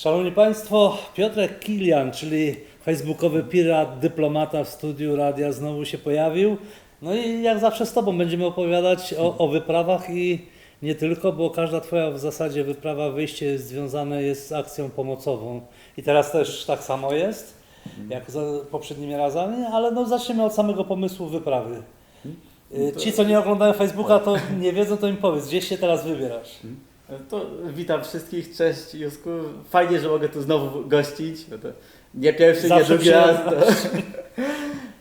Szanowni Państwo, Piotrek Kilian, czyli facebookowy pirat, dyplomata w studiu radia znowu się pojawił. No i jak zawsze z Tobą będziemy opowiadać o, o wyprawach i nie tylko, bo każda Twoja w zasadzie wyprawa, wyjście związane jest z akcją pomocową. I teraz też tak samo jest, jak za poprzednimi razami, ale no zacznijmy od samego pomysłu wyprawy. Y, Ci, co nie oglądają Facebooka, to nie wiedzą, to im powiedz, gdzieś się teraz wybierasz. To witam wszystkich, cześć Jusku. Fajnie, że mogę tu znowu gościć. Nie pierwszy, Zawsze nie drugi raz.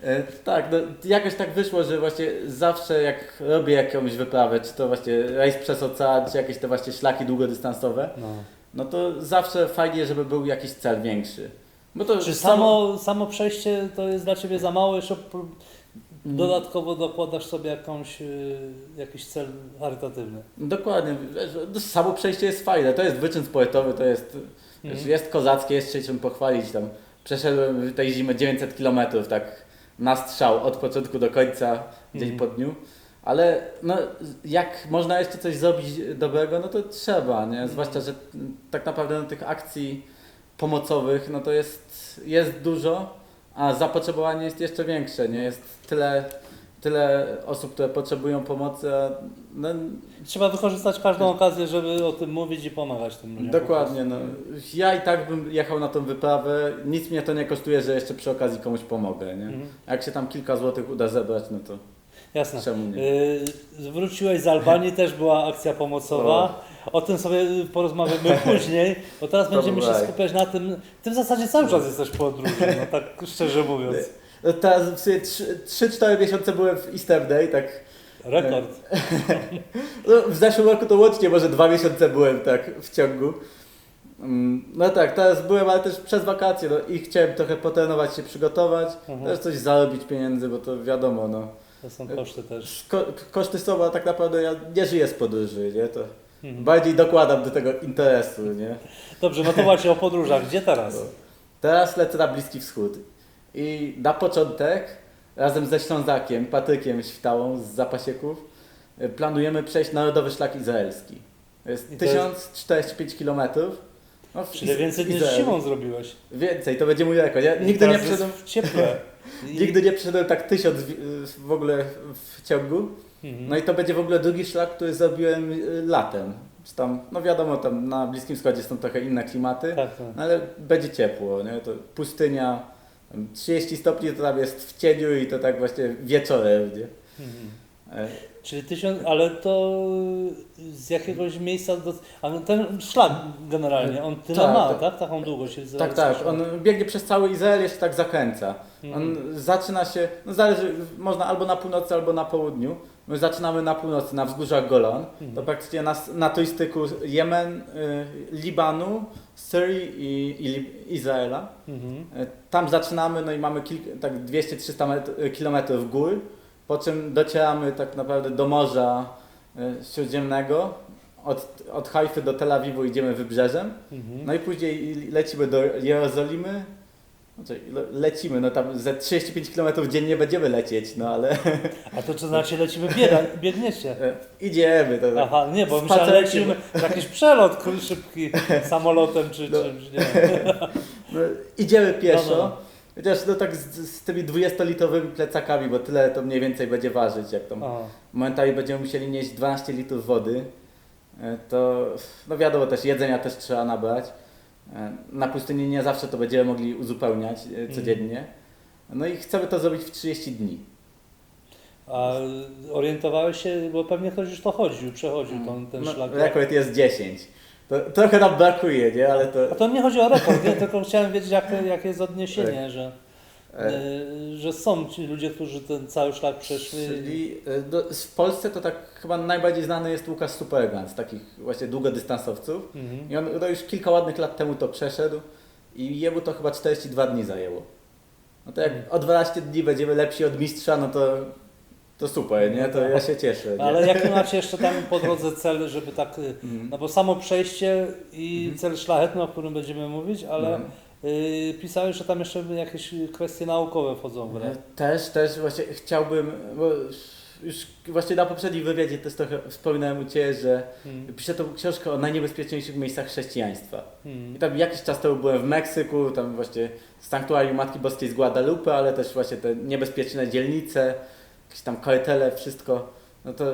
E, tak, no, jakoś tak wyszło, że właśnie zawsze jak robię jakąś wyprawę, czy to właśnie rejs przez ocean, czy jakieś te właśnie szlaki długodystansowe, No. no to zawsze fajnie, żeby był jakiś cel większy. Bo to Czy samo, samo przejście to jest dla Ciebie za mało, jeszcze. Dodatkowo dokładasz sobie jakąś, y, jakiś cel charytatywny? Dokładnie, no, samo przejście jest fajne, to jest wyczyn sportowy, to jest, Mhm. jest kozackie, jest się czym pochwalić tam. Przeszedłem tej zimy 900 km tak na strzał od początku do końca, dzień Mhm. po dniu. Ale no, jak można jeszcze coś zrobić dobrego, no to trzeba, nie? Zwłaszcza, że tak naprawdę no, tych akcji pomocowych, no to jest, jest dużo, a zapotrzebowanie jest jeszcze większe, nie? Jest tyle, tyle osób, które potrzebują pomocy, a no, Trzeba wykorzystać każdą okazję, żeby o tym mówić i pomagać tym ludziom. Dokładnie, no. Ja i tak bym jechał na tą wyprawę. Nic mnie to nie kosztuje, że jeszcze przy okazji komuś pomogę, nie? Mhm. Jak się tam kilka złotych uda zebrać, no to Jasne. czemu nie? Y, Wróciłeś z Albanii, też była akcja pomocowa. O tym sobie porozmawiamy później, bo teraz będziemy się skupiać na tym. Ty w zasadzie cały czas jesteś podróży, no tak szczerze mówiąc. No Teraz w sumie 3-4 miesiące byłem w Easter Day, tak. Rekord. No, w zeszłym roku to łącznie może dwa miesiące byłem tak w ciągu. Mm, No tak, teraz byłem, ale też przez wakacje, no i chciałem trochę potrenować się, przygotować, Mhm. też coś zarobić pieniędzy, bo to wiadomo, no. To są koszty też. Ko koszty są, a tak naprawdę ja nie żyję z podróży, nie? To Mhm. bardziej dokładam do tego interesu, nie? Dobrze, no to właśnie o podróżach. Gdzie teraz? Teraz lecę na Bliski Wschód i na początek razem ze Ślązakiem, Patrykiem Świtałą z Zapasieków y, planujemy przejść Narodowy Szlak Izraelski. To jest jest- 1045 km. No, Czyli więcej niż. Szymon zrobiłeś. Więcej, to będzie mój rekord. Ja nigdy nie przeszedłem, w cieple. Nigdy nie przeszedłem tak tysiąc w- w ogóle w ciągu. Mhm. No i to będzie w ogóle drugi szlak, który zrobiłem y, latem. Czy tam, no wiadomo, tam na Bliskim Wschodzie są trochę inne klimaty. Tak, tak. No ale będzie ciepło, nie? To pustynia, tam 30 stopni to tam jest w cieniu i to tak właśnie wieczorem, nie? Mhm. Czyli tysiąc, ale to z jakiegoś miejsca, do, ale ten szlak generalnie, on tyle Tak, ma, tak. tak? Taką długość. jest Tak, tak, szlak. on biegnie przez cały Izrael, jeszcze tak zakręca. Mhm. On zaczyna się, no zależy, można albo na północy, albo na południu. My zaczynamy na północy, na wzgórzach Golan. Mhm. To praktycznie na, na trójstyku Jemen, y, Libanu, Syrii i, i Izraela. Mhm. E, Tam zaczynamy, no i mamy kilk, tak 200-300 met- kilometrów gór, po czym docieramy tak naprawdę do Morza e, Śródziemnego. Od, od Hajfy do Tel Awiwu idziemy wybrzeżem, Mhm. no i później lecimy do Jerozolimy. Znaczy, le- lecimy, no tam ze 35 km dziennie będziemy lecieć, no ale A to czy znaczy lecimy, biega, biegniecie? e, idziemy. To, tak. Aha, nie, bo myślałem, lecimy jakiś przelot szybki samolotem czy No. czymś, nie. No, idziemy pieszo. No, no. Chociaż no tak z, z tymi 20-litrowymi plecakami, bo tyle to mniej więcej będzie ważyć, jak tam momentami będziemy musieli nieść 12 litrów wody, e, to no wiadomo też jedzenia też trzeba nabrać. E, Na pustyni nie zawsze to będziemy mogli uzupełniać e, codziennie. No i chcemy to zrobić w 30 dni. a orientowałeś się, bo pewnie ktoś już to chodził, przechodził ten, ten No, szlak. rekord jest 10. To, trochę nam brakuje, nie? Ale to... A to nie chodzi o rekord, nie? tylko chciałem wiedzieć, jakie, jakie jest odniesienie, że, e, y, że są ci ludzie, którzy ten cały szlak przeszli. Czyli e, do, w Polsce to tak chyba najbardziej znany jest Łukasz Supergan z takich właśnie długodystansowców. Mhm. I on no, już kilka ładnych lat temu to przeszedł i jemu to chyba 42 dni zajęło. No to jak Mhm. o 12 dni będziemy lepsi od mistrza, no to, to super, nie? To ja się cieszę. Nie? Ale jaki macie jeszcze tam po drodze cel, żeby tak, Mhm. no bo samo przejście i Mhm. cel szlachetny, o którym będziemy mówić, ale y, pisałeś, że tam jeszcze jakieś kwestie naukowe wchodzą w grę. Też, też właśnie chciałbym, bo już właśnie na poprzednim wywiadzie też trochę wspominałem u Ciebie, że Mm. piszę tą książkę o najniebezpieczniejszych miejscach chrześcijaństwa. Mm. I tam jakiś czas temu byłem w Meksyku, tam właśnie sanktuarium Matki Boskiej z Guadalupe, ale też właśnie te niebezpieczne dzielnice, jakieś tam kartele, wszystko. No to,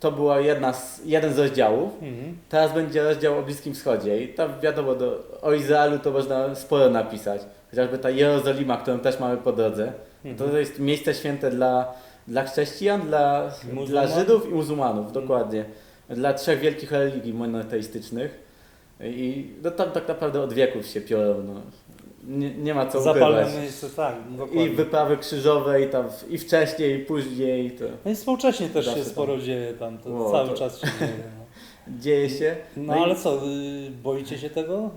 to była jedna z, jeden z rozdziałów. Mm. Teraz będzie rozdział o Bliskim Wschodzie i tam wiadomo, do, o Izraelu to można sporo napisać. Chociażby ta Jerozolima, którą też mamy po drodze. No to, to jest miejsce święte dla, dla chrześcijan, dla, Muzułman? dla Żydów i muzułmanów, dokładnie. Dla trzech wielkich religii monoteistycznych. I no, tam tak naprawdę od wieków się piorą. No. Nie, nie ma co Zapalne ukrywać. miejsce, tak, dokładnie. I wyprawy krzyżowe, i tam i wcześniej, i później. To No i współcześnie też się tam. sporo dzieje tam, to O, cały to- czas się dzieje. No, dzieje się. no i- ale co, y, boicie się tego?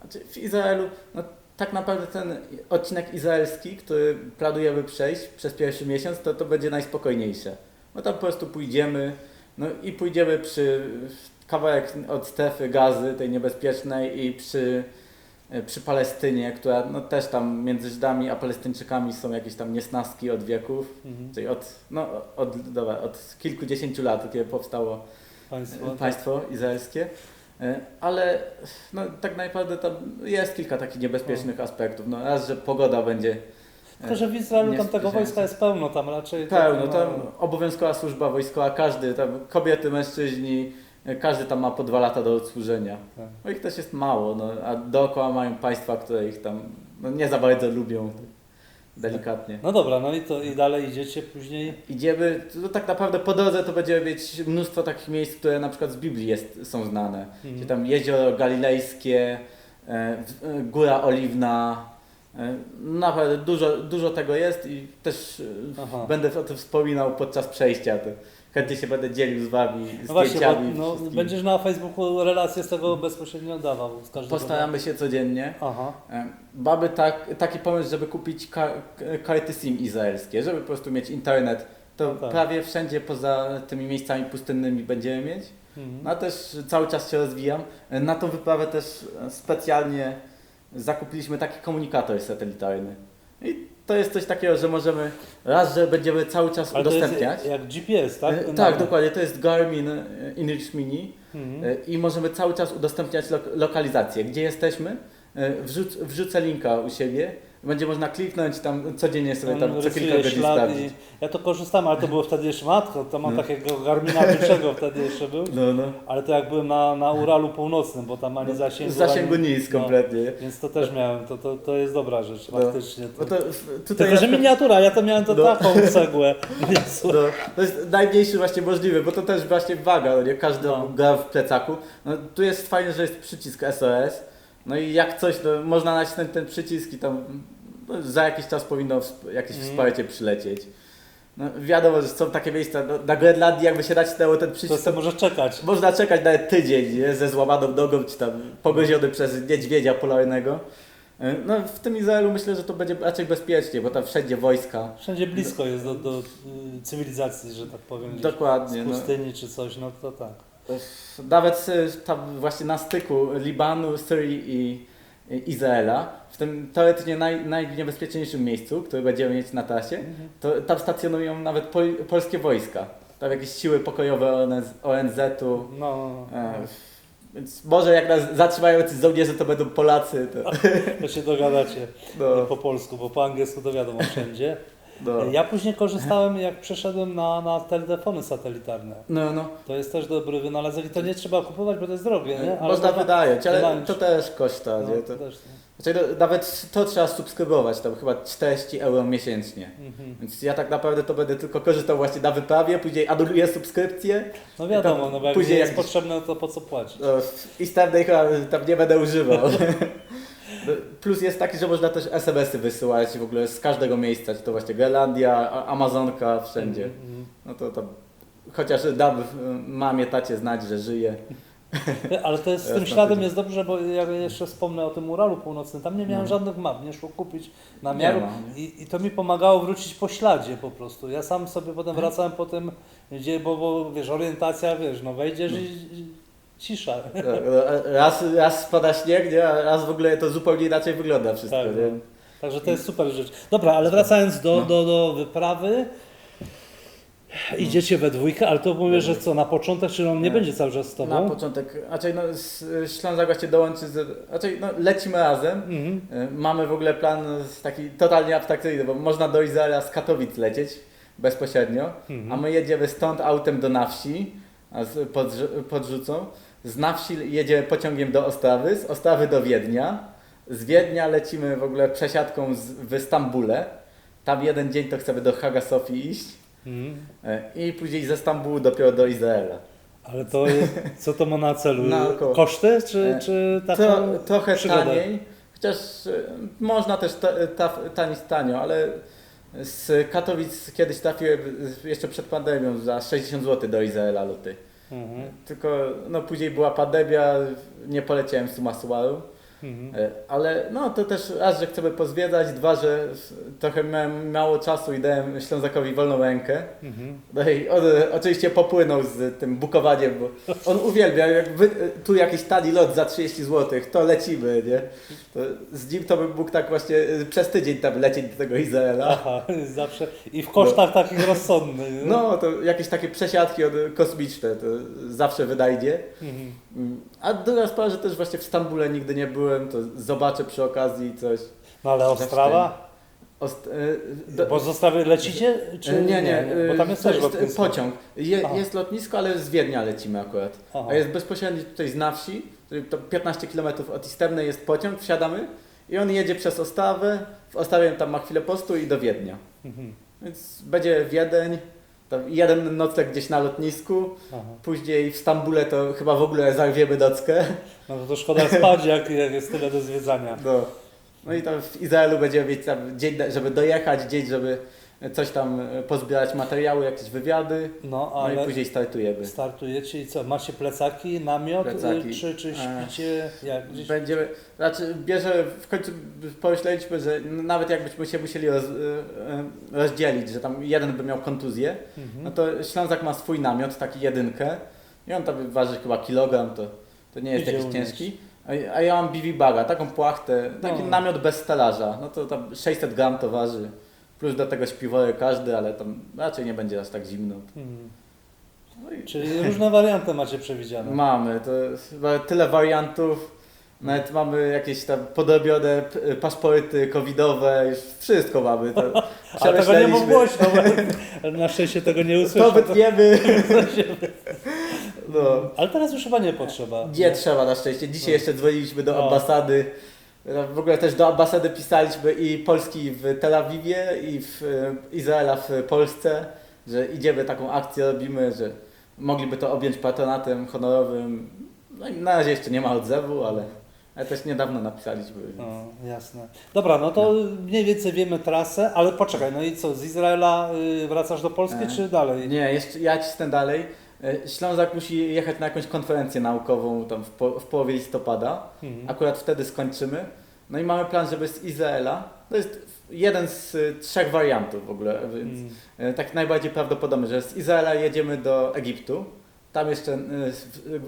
Znaczy w Izraelu, no tak naprawdę ten odcinek izraelski, który planujemy przejść przez pierwszy miesiąc, to to będzie najspokojniejsze. No tam po prostu pójdziemy, no i pójdziemy przy kawałek od strefy gazy, tej niebezpiecznej i przy, przy Palestynie, która no też tam między Żydami a Palestyńczykami są jakieś tam niesnaski od wieków, Mhm. czyli od, no, od, dobra, od kilkudziesięciu lat, kiedy powstało Państwo? państwo izraelskie. E, Ale no, tak naprawdę tam jest kilka takich niebezpiecznych aspektów. No, raz, że pogoda będzie Tylko, że w Izraelu tam tego wojska jest pełno, tam raczej... pełno, no, tam obowiązkowa służba wojskowa, każdy, tam kobiety, mężczyźni, e, każdy tam ma po dwa lata do odsłużenia. Tak. No ich też jest mało, no, a dookoła mają państwa, które ich tam no, nie za bardzo lubią, delikatnie. No dobra, no i to i dalej idziecie później. Idziemy, to tak naprawdę po drodze to będziemy mieć mnóstwo takich miejsc, które na przykład z Biblii jest, są znane. Mhm. Gdzie tam jezioro galilejskie, e, e, góra oliwna. e, Naprawdę dużo, dużo tego jest i też Aha. będę o tym wspominał podczas przejścia. To chętnie się będę dzielił z Wami, z No właśnie, bo, zdjęciami. no, będziesz na Facebooku relacje z tego bezpośrednio dawał. Z każdego Postaramy się codziennie. Aha. E, Mamy tak, taki pomysł, żeby kupić ka- karty SIM izraelskie, żeby po prostu mieć internet. To Tak. prawie wszędzie poza tymi miejscami pustynnymi będziemy mieć. Mhm. No też cały czas się rozwijam. Na tą wyprawę też specjalnie zakupiliśmy taki komunikator satelitarny. I to jest coś takiego, że możemy raz, że będziemy cały czas Ale to jest udostępniać. jak GPS, tak? E, No, tak, dokładnie. To jest Garmin e, InReach Mini Mhm. e, i możemy cały czas udostępniać lok lokalizację. Gdzie jesteśmy? E, Wrzuc wrzucę linka u siebie. Będzie można kliknąć tam codziennie sobie tam co rysuje kilka godzin sprawdzić. Ja to korzystam, ale to było wtedy jeszcze matko, to mam No. takiego Garmina wyższego wtedy jeszcze był. No, no. Ale to jak byłem na, na Uralu Północnym, bo tam ani zasięgu... Z zasięgu ani... nic no. kompletnie. Więc to też miałem, to, to, to jest dobra rzecz, No. faktycznie. No To... to w- tutaj Tylko, że miniatura, ja to miałem to No. taką cegłę. Jezu. No, to jest najmniejszy właśnie możliwy, bo to też właśnie waga, no nie każdy No. gra w plecaku. No, tu jest fajne, że jest przycisk SOS. No i jak coś, to można nacisnąć ten przycisk i tam no, za jakiś czas powinno jakieś Mhm. wsparcie przylecieć. No, wiadomo, że są takie miejsca, no, na Grenlandii jakby się nacisnęło ten To przycisk, sobie to może czekać. można czekać nawet tydzień nie? ze złamaną nogą, czy tam pogoziony przez niedźwiedzia polarnego. Y, No w tym Izraelu myślę, że to będzie raczej bezpiecznie, bo tam wszędzie wojska. Wszędzie blisko jest do, do y, cywilizacji, że tak powiem. Dokładnie. Z No. pustyni czy coś, no to tak. Nawet tam właśnie na styku Libanu, Syrii i Izraela, w tym teoretycznie naj, najniebezpieczniejszym miejscu, które będziemy mieć na trasie, to tam stacjonują nawet pol, polskie wojska. Tam jakieś siły pokojowe ONZ, ONZ-u. No. E, więc może jak nas zatrzymają jacyś żołnierze, to będą Polacy. To, To się dogadacie no, po polsku, bo po angielsku to wiadomo wszędzie. No. Ja później korzystałem, jak przeszedłem na, na telefony satelitarne. no, no. To jest też dobry wynalazek i to nie trzeba kupować, bo to jest drogie, nie? Można to ma- wydać, ale to też koszta. No, nie? To, też, znaczy, no, nawet to trzeba subskrybować, tam chyba 40 euro miesięcznie. mhm. Więc ja tak naprawdę to będę tylko korzystał właśnie na wyprawie, później anuluję subskrypcję No wiadomo, tam no bo jak później nie jest jak- potrzebne, to po co płacić? no, i chyba tam nie będę używał. No, Plus jest taki, że można też SMS-y wysyłać w ogóle z każdego miejsca, czy to właśnie Grenlandia, Amazonka, wszędzie. Mhm. No to tam chociaż dam mamie, tacie znać, że żyje. Ale to jest, z tym śladem jest dobrze, bo jak jeszcze wspomnę o tym Uralu Północnym, tam nie miałem No. żadnych map, nie szło kupić na Nie miarę ma, I, i to mi pomagało wrócić po śladzie po prostu. Ja sam sobie potem Mhm. wracałem po tym, gdzie, bo, bo wiesz, orientacja, wiesz, no wejdziesz i, i cisza. No, no, Raz, raz spada śnieg, nie? a raz w ogóle to zupełnie inaczej wygląda wszystko. Tak, nie? no. Także to jest super rzecz. Dobra, ale wracając do, No. do, do wyprawy. Idziecie we dwójkę, ale to mówię, że co, na początek, czy on nie będzie cały czas z Na tobą? początek, raczej no, Ślązak właśnie dołączy, z, raczej no, lecimy razem. Mhm. Y, Mamy w ogóle plan taki totalnie abstrakcyjny, bo można do Izraela z Katowic lecieć bezpośrednio, Mhm. a my jedziemy stąd autem do Nawsi, a z, podrzu- podrzucą. Z Nawsi jedziemy pociągiem do Ostrawy, z Ostrawy do Wiednia. Z Wiednia lecimy w ogóle przesiadką z, w Stambule. Tam jeden dzień to chcemy do Haga Sofii iść. Mhm. y, I później ze Stambułu dopiero do Izraela. Ale to co to ma na celu? Koszty, czy, E, czy taką To, trochę przygodę? taniej, chociaż y, można też ta, ta, tanić tanio, ale z Katowic kiedyś trafiłem jeszcze przed pandemią za 60 zł do Izraela luty. Mhm. Tylko no, później była pandemia, nie poleciałem summa summarum. Mhm. Y, Ale no to też raz, że chcemy pozwiedzać, dwa, że trochę miałem mało czasu i dałem Ślązakowi wolną rękę. Mhm. No i on e, oczywiście popłynął z tym bukowaniem, bo on uwielbia, jak wy, e, tu jakiś tani lot za 30 zł, to lecimy, nie? To z nim to bym mógł tak właśnie e, przez tydzień tam lecieć do tego Izraela. Aha, zawsze. I w kosztach takich rozsądnych. No, to jakieś takie przesiadki kosmiczne, to zawsze wydajdzie. Mhm. Mm, A druga sprawa, że też właśnie w Stambule nigdy nie byłem, to zobaczę przy okazji coś. No ale Ostrawa? Ost, e, do- Bo z Ostrawy lecicie? Czy E, nie, nie, Bo tam jest to też jest pociąg. Je, jest lotnisko, ale z Wiednia lecimy akurat. Aha. A jest bezpośrednio tutaj z Nawsi, czyli to 15 km od Istebnej jest pociąg, wsiadamy i on jedzie przez Ostawę, w Ostawie tam ma chwilę postu i do Wiednia. Mhm. Więc będzie Wiedeń, jeden nocleg gdzieś na lotnisku, Aha. później w Stambule to chyba w ogóle zarwiemy nockę. No to, to szkoda spać, jak, jak jest tyle do zwiedzania. No. no i tam w Izraelu będziemy mieć tam dzień, żeby dojechać, dzień, żeby coś tam e, pozbierać materiały, jakieś wywiady, No no i ale później startujemy. startujecie i co? Macie plecaki, namiot? Plecaki. y, Czy, czy E, śpicie? Jak, gdzieś? Będziemy, znaczy bierze, w końcu pomyśleliśmy, że nawet jakbyśmy się musieli roz, e, rozdzielić, że tam jeden by miał kontuzję, Mhm. no to Ślązak ma swój namiot, taki jedynkę i on tam waży chyba kilogram, to, to nie jest Idzie jakiś ciężki. A, ja mam BB baga, taką płachtę, taki No. namiot bez stelaża, no to tam 600 gram to waży. Plus do tego śpiwory każdy, ale tam raczej nie będzie aż tak zimno. Mhm. No i Czyli różne warianty macie przewidziane. Mamy, to chyba tyle wariantów. Nawet mamy jakieś tam podrobione paszporty covidowe, już wszystko mamy. To Ale tego nie mów głośno, bo na szczęście tego nie To usłyszę. wytniemy. No. Ale teraz już chyba nie potrzeba. Nie trzeba na szczęście. Dzisiaj No. jeszcze dzwoniliśmy do No. ambasady. W ogóle też do ambasady pisaliśmy i Polski w Tel Awiwie i w e, Izraela w Polsce, że idziemy taką akcję, robimy, że mogliby to objąć patronatem honorowym. No i na razie jeszcze nie ma odzewu, ale, ale też niedawno napisaliśmy. Więc... No, jasne. Dobra, no to mniej więcej wiemy trasę, ale poczekaj, no i co, z Izraela y, wracasz do Polski, E, czy dalej? Nie, jeszcze ja cisnę dalej. E, Ślązak musi jechać na jakąś konferencję naukową tam w, po, w połowie listopada. Mhm. Akurat wtedy skończymy. No i mamy plan, żeby z Izraela, to jest jeden z y, trzech wariantów w ogóle, więc Mm. y, tak najbardziej prawdopodobny, że z Izraela jedziemy do Egiptu. Tam jeszcze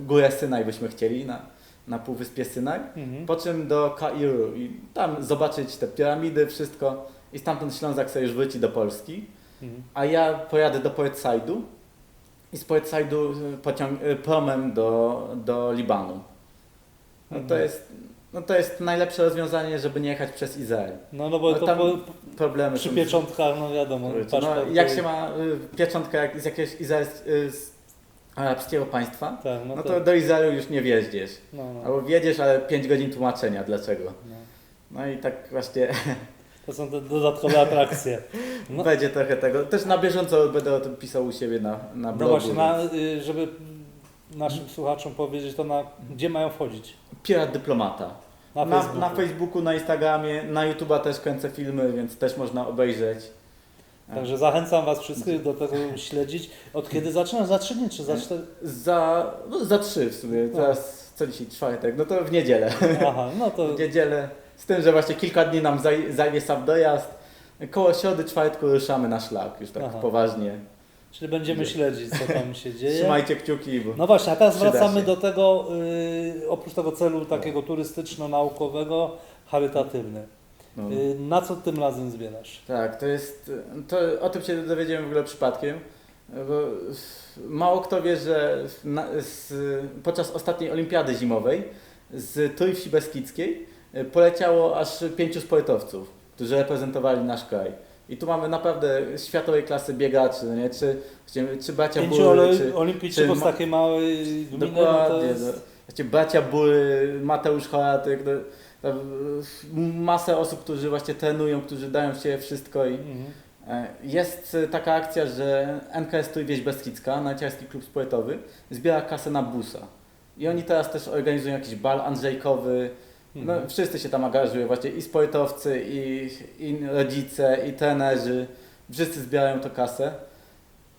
górę Synaj byśmy chcieli, na, na półwyspie Synaj. Mhm. Po czym do Kairu i tam zobaczyć te piramidy, wszystko. I stamtąd Ślązak sobie już wróci do Polski. Mhm. A ja pojadę do Port Saidu i z Port Saidu y, pociąg, y, promem do, do Libanu. No to, Mhm. jest, no to jest najlepsze rozwiązanie, żeby nie jechać przez Izrael. No, no bo No to tam po, Problemy przy są- pieczątkach, no wiadomo, no, jak to- się ma y, pieczątkę jak z jakiegoś izraels, y, z arabskiego państwa, Tak, no, no to, to do Izraelu już nie wjeździesz. no, no, Albo wjedziesz, ale 5 godzin tłumaczenia dlaczego. no. No i tak właśnie To są te dodatkowe atrakcje. No, będzie trochę tego. Też na bieżąco będę o tym pisał u siebie na, na no blogu. właśnie, na, y, żeby naszym słuchaczom powiedzieć, to na, gdzie mają wchodzić? Pirat dyplomata. Na, Na, Facebooku. na Facebooku, na Instagramie, na YouTube'a też kręcę filmy, więc też można obejrzeć. Także zachęcam Was wszystkich do tego śledzić. Od kiedy zaczynasz? Za trzy dni czy za cztery? Za, no, za trzy w sumie, No. teraz co dzisiaj, czwartek, no to w niedzielę. Aha, no to W niedzielę, z tym, że właśnie kilka dni nam zaj, zajmie sam dojazd. Koło środy, czwartku ruszamy na szlak, już tak Aha. poważnie. czyli będziemy Gdzie? śledzić, co tam się dzieje. Trzymajcie kciuki, bo No właśnie, a teraz wracamy się. do tego, y, oprócz tego celu takiego turystyczno-naukowego, charytatywny. no. Y, na co tym razem zbierasz? Tak, to jest, to, o tym się dowiedziałem w ogóle przypadkiem. Bo mało kto wie, że na, z, podczas ostatniej olimpiady zimowej z Trójwsi Beskidzkiej poleciało aż pięciu sportowców, którzy reprezentowali nasz kraj. I tu mamy naprawdę światowej klasy biegaczy, no nie? Czy, czy, czy bracia Pięciu Bury, czy, olimpijczyków czy z takiej małej gminy, no Dokładnie. jest... No, Wiecie, bracia Bury, Mateusz Choratyk, no, no, masę osób, którzy właśnie trenują, którzy dają się wszystko i Mhm. e, jest e, taka akcja, że NKS Trójwieś Beskidzka, narciarski klub sportowy, zbiera kasę na busa. I oni teraz też organizują jakiś bal andrzejkowy, no, Mhm. wszyscy się tam angażują, właśnie i sportowcy, i, i rodzice, i trenerzy, wszyscy zbierają to kasę.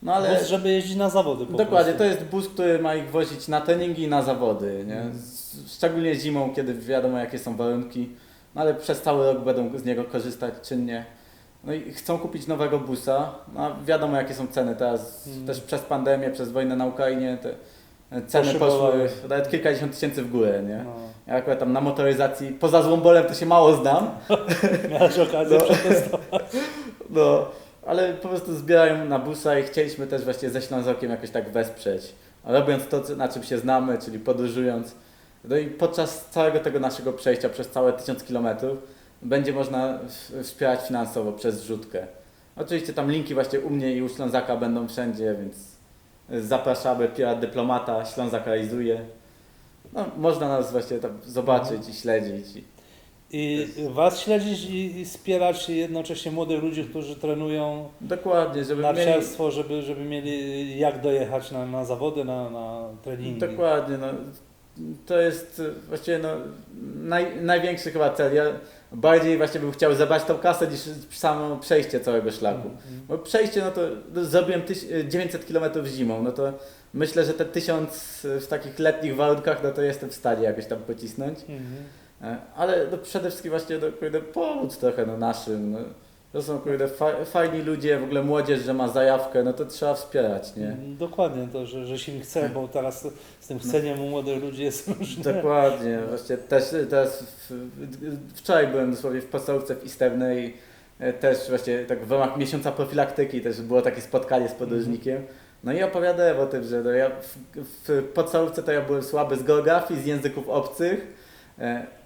No ale... Bus, żeby jeździć na zawody po Dokładnie, to prostu. jest bus, który ma ich wozić na treningi i na zawody, nie? Mhm. Szczególnie zimą, kiedy wiadomo jakie są warunki, no ale przez cały rok będą z niego korzystać czynnie. No i chcą kupić nowego busa, no wiadomo jakie są ceny teraz, Mhm. też przez pandemię, przez wojnę na Ukrainie, te ceny poszły nawet kilkadziesiąt tysięcy w górę, nie? No. Ja akurat tam na motoryzacji, poza złombolem to się mało znam, Miałeś okazję No. przetestować. No, ale po prostu zbierają na busa i chcieliśmy też właśnie ze Ślązokiem jakoś tak wesprzeć. Robiąc to, na czym się znamy, czyli podróżując. No i podczas całego tego naszego przejścia przez całe tysiąc kilometrów będzie można wspierać finansowo przez zrzutkę. Oczywiście tam linki właśnie u mnie i u Ślązaka będą wszędzie, więc zapraszamy. Pirat Dyplomata, Ślązak realizuje. No, można nas właśnie tam zobaczyć i śledzić. I I was śledzić i, i wspierać jednocześnie młodych ludzi, którzy trenują dokładnie, żeby mieli... narciarstwo, żeby, żeby mieli jak dojechać na, na zawody, na, na treningi. Dokładnie, no. To jest y, właściwie no, naj, największy chyba cel. Ja bardziej właśnie bym chciał zebrać tą kasę niż samo przejście całego szlaku. Mhm. Bo przejście, no to no, zrobiłem tyś, 900 km zimą, no to myślę, że te 1000 w takich letnich warunkach, no to jestem w stanie jakoś tam pocisnąć. Mhm. E, Ale no, przede wszystkim właśnie no, pomóc trochę no, naszym. No. To są kurde, fa, fajni ludzie, w ogóle młodzież, że ma zajawkę, no to trzeba wspierać, nie? Dokładnie to, że, że się im chce, bo teraz z tym chceniem u młodych ludzi jest różnie. Dokładnie, właśnie też teraz w, wczoraj byłem dosłownie w podstawówce w Istewnej, e, też właśnie tak w ramach miesiąca profilaktyki też było takie spotkanie z podróżnikiem. No i opowiadałem o tym, że no ja w, w podstawówce to ja byłem słaby z geografii, z języków obcych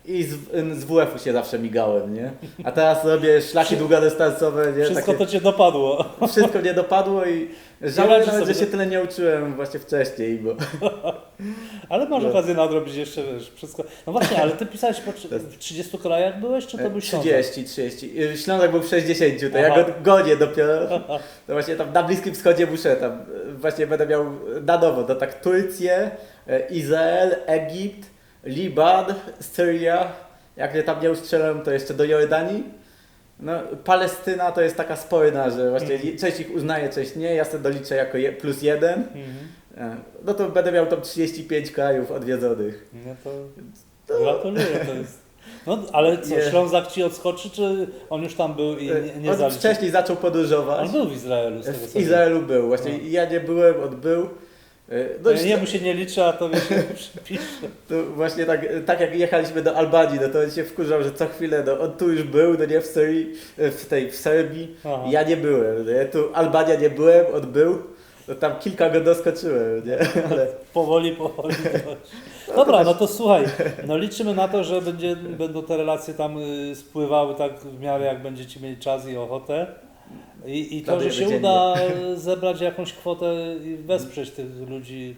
i z, z WF-u się zawsze migałem, nie? A teraz robię szlaki długodystansowe, nie? Wszystko Takie, to cię dopadło. wszystko mnie dopadło i żałuję nawet, że sobie. się tyle nie uczyłem właśnie wcześniej, bo Ale masz No. okazję nadrobić jeszcze wiesz, wszystko. No właśnie, ale ty pisałeś po, w 30 krajach byłeś, czy to był Ślązak? 30, 30. Y, Ślązak był w 60, to ja Aha. go gonię dopiero. To właśnie tam na Bliskim Wschodzie muszę tam, y, właśnie będę miał na nowo, to tak Turcję, y, Izrael, Egipt, Liban, Syria, jak tam nie ustrzelą, to jeszcze do Jordanii. No, Palestyna to jest taka spojna, że właśnie Mhm. część ich uznaje, część nie, ja sobie doliczę jako je, plus jeden. Mhm. Y, No to będę miał tam 35 krajów odwiedzonych. No to gratuluję, to jest... No ale co, Nie. Ślązak ci odskoczy, czy on już tam był i nie, nie Y, On wcześniej zaczął podróżować. On był w Izraelu, z tego W Izraelu był, właśnie No. ja nie byłem, on był. E, No, No, nie mu się nie liczy, a to wiesz, przypisze. to właśnie tak, tak jak jechaliśmy do Albanii, no to on się wkurzał, że co chwilę, no on tu już był, no nie w Syrii, e, w tej, w Serbii, Aha. ja nie byłem, nie? tu Albania nie byłem, on był, no tam kilka go doskoczyłem, nie? Ale Powoli, powoli. Dobra, no to słuchaj, no liczymy na to, że będzie, będą te relacje tam y, spływały tak w miarę jak będziecie mieli czas i ochotę. I, i to, że się uda zebrać jakąś kwotę i wesprzeć tych ludzi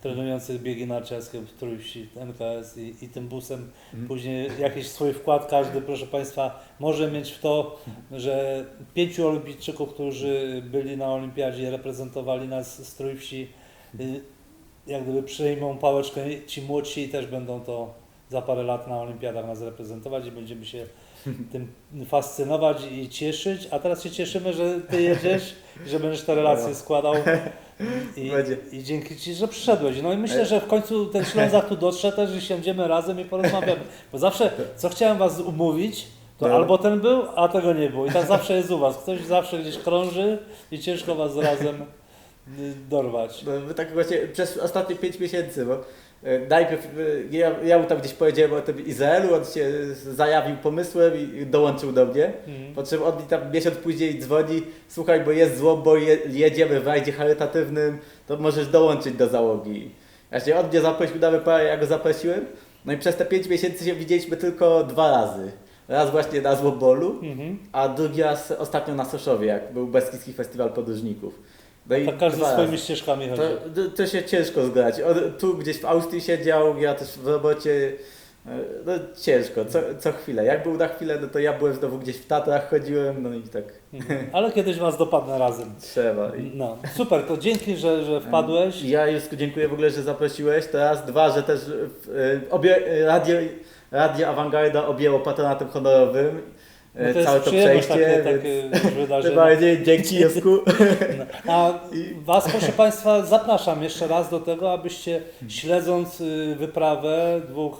trenujących biegi narciarskie w Trójwsi, NKS i, i tym busem. Mhm. Później jakiś swój wkład każdy, proszę Państwa, może mieć w to, że pięciu olimpijczyków, którzy byli na olimpiadzie i reprezentowali nas z Trójwsi, y, jak gdyby przyjmą pałeczkę, ci młodsi też będą to za parę lat na olimpiadach nas reprezentować i będziemy się tym fascynować i cieszyć, a teraz się cieszymy, że Ty jedziesz, że będziesz te relacje składał. I, i dzięki Ci, że przyszedłeś. No i myślę, że w końcu ten Ślązak tu dotrze też i siądziemy razem i porozmawiamy, bo zawsze, co chciałem Was umówić, to No. albo ten był, a tego nie było. I tak zawsze jest u Was, ktoś zawsze gdzieś krąży i ciężko Was razem y, dorwać. no, tak właśnie przez ostatnie 5 miesięcy, bo e, najpierw e, ja, ja mu tam gdzieś powiedziałem o tym Izraelu, on się zajawił pomysłem i dołączył do mnie. Mhm. Po czym on mi tam miesiąc później dzwoni, słuchaj, bo jest zło, bo je, jedziemy w rajdzie charytatywnym, to możesz dołączyć do załogi. Właśnie on mnie zaprosił na wyprawę, ja go zaprosiłem. No i przez te 5 miesięcy się widzieliśmy tylko dwa razy. Raz właśnie na Złobolu, Mhm. a drugi raz ostatnio na Soszowie, jak był Beskidzki Festiwal Podróżników. No Tak każdy dwa swoimi razy. ścieżkami chodzi. To, to się ciężko zgrać. On tu gdzieś w Austrii siedział, ja też w robocie. No ciężko, co, co chwilę. Jak był na chwilę, no to ja byłem znowu gdzieś w Tatrach, chodziłem, no i tak Mhm. Ale kiedyś was dopadnę razem. trzeba. I, No, super, to dzięki, że, że wpadłeś. Ja Jusku dziękuję w ogóle, że zaprosiłeś. Teraz dwa, że też e, obie, e, radio, radio Awangarda objęło patronatem honorowym. E, No to jest Całe to przejście. takie, takie wydarzenie. Dzięki Jusku. No. A Was, proszę Państwa, zapraszam jeszcze raz do tego, abyście śledząc y, wyprawę dwóch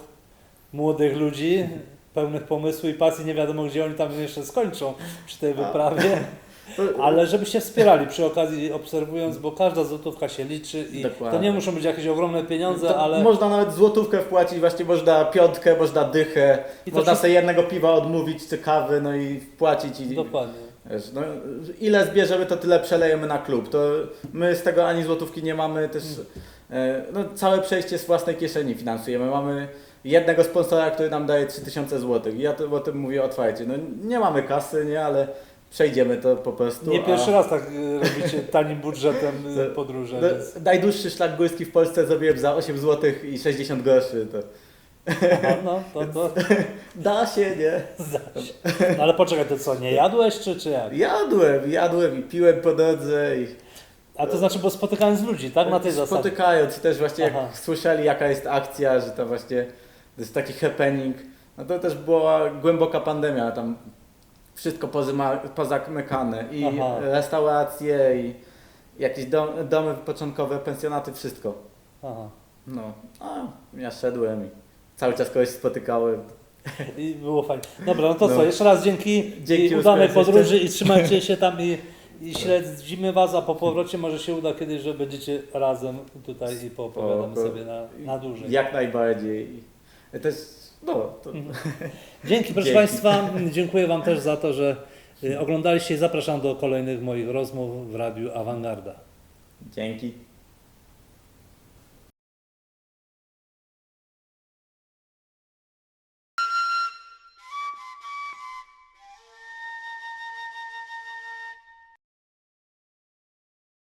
młodych ludzi, pełnych pomysłu i pasji, nie wiadomo gdzie oni tam jeszcze skończą przy tej wyprawie, ale żebyście wspierali przy okazji obserwując, bo każda złotówka się liczy i Dokładnie. to nie muszą być jakieś ogromne pieniądze, To ale Można nawet złotówkę wpłacić, właśnie można piątkę, można dychę, I to można wszystko- sobie jednego piwa odmówić czy kawy, no i wpłacić i dokładnie. wiesz, no, ile zbierzemy, to tyle przelejemy na klub. To my z tego ani złotówki nie mamy też, e, no całe przejście z własnej kieszeni finansujemy. Mamy jednego sponsora, który nam daje 3000 zł. Ja to, o tym mówię otwarcie. No nie mamy kasy, nie, ale przejdziemy to po prostu. Nie a- pierwszy raz tak y, robicie tanim budżetem y, podróże, no, więc... najdłuższy szlak górski w Polsce zrobiłem za 8 zł i 60 groszy. To Aha, no, to, to, da się, nie? no, ale poczekaj, to co, nie jadłeś czy, czy jak? Jadłem, jadłem i piłem po drodze i A to znaczy, bo spotykając ludzi, tak? Na tej zasadzie. spotykając też właśnie jak Aha. słyszeli jaka jest akcja, że to właśnie to jest taki happening, no to też była głęboka pandemia, tam wszystko pozamykane i Aha. restauracje i jakieś dom, domy wypoczynkowe, pensjonaty, wszystko. Aha. No, a ja szedłem i cały czas kogoś spotykałem. I było fajnie. Dobra, no to No. co, jeszcze raz dzięki, Dzięki, i udanej podróży i trzymajcie się tam i, i śledzimy Was, a po powrocie może się uda kiedyś, że będziecie razem tutaj i poopowiadamy sobie na, na dłużej. Jak najbardziej. Też, no, to, Mhm. Dzięki proszę Dzięki. Państwa, dziękuję Wam też za to, że y, oglądaliście i zapraszam do kolejnych moich rozmów w Radiu Awangarda. dzięki.